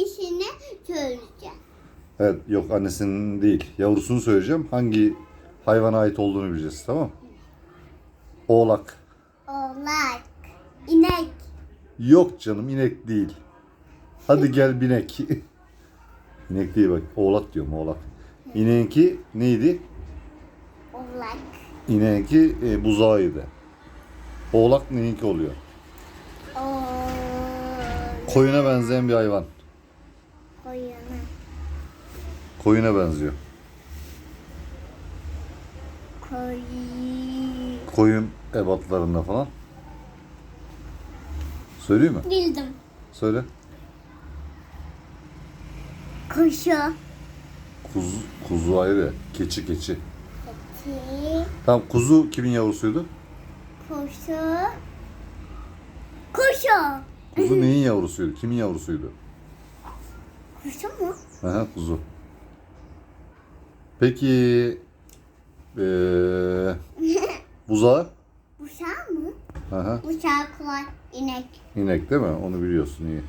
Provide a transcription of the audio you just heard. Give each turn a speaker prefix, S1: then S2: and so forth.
S1: İşini söyleyeceğim.
S2: Evet yok annesinin değil. Yavrusunu söyleyeceğim. Hangi hayvana ait olduğunu bileceğiz tamam mı? Oğlak.
S1: Oğlak. İnek.
S2: Yok canım inek değil. Hadi gel binek. inek değil bak. Oğlak diyorum oğlak. İneğinki neydi?
S1: Oğlak.
S2: İneğinki e, buzağıydı. Oğlak neyinki oluyor?
S1: Oğlak.
S2: Koyuna benzeyen bir hayvan.
S1: Koyunu.
S2: Koyuna benziyor.
S1: Koy.
S2: Koyun ebatlarında falan. Söyleyeyim mi?
S1: Bildim.
S2: Söyle.
S1: Kuşu.
S2: Kuzu, kuzu ayrı. Keçi keçi.
S1: Keçi.
S2: Tamam kuzu kimin yavrusuydu?
S1: Kuşu. Kuşu.
S2: Kuzu neyin yavrusuydu? Kimin yavrusuydu?
S1: Kuşu mu?
S2: Aha kuzu. Peki eee buzağı?
S1: Uşağı mı?
S2: Aha,
S1: Uşağı kolay. İnek.
S2: inek değil mi? Onu biliyorsun iyi.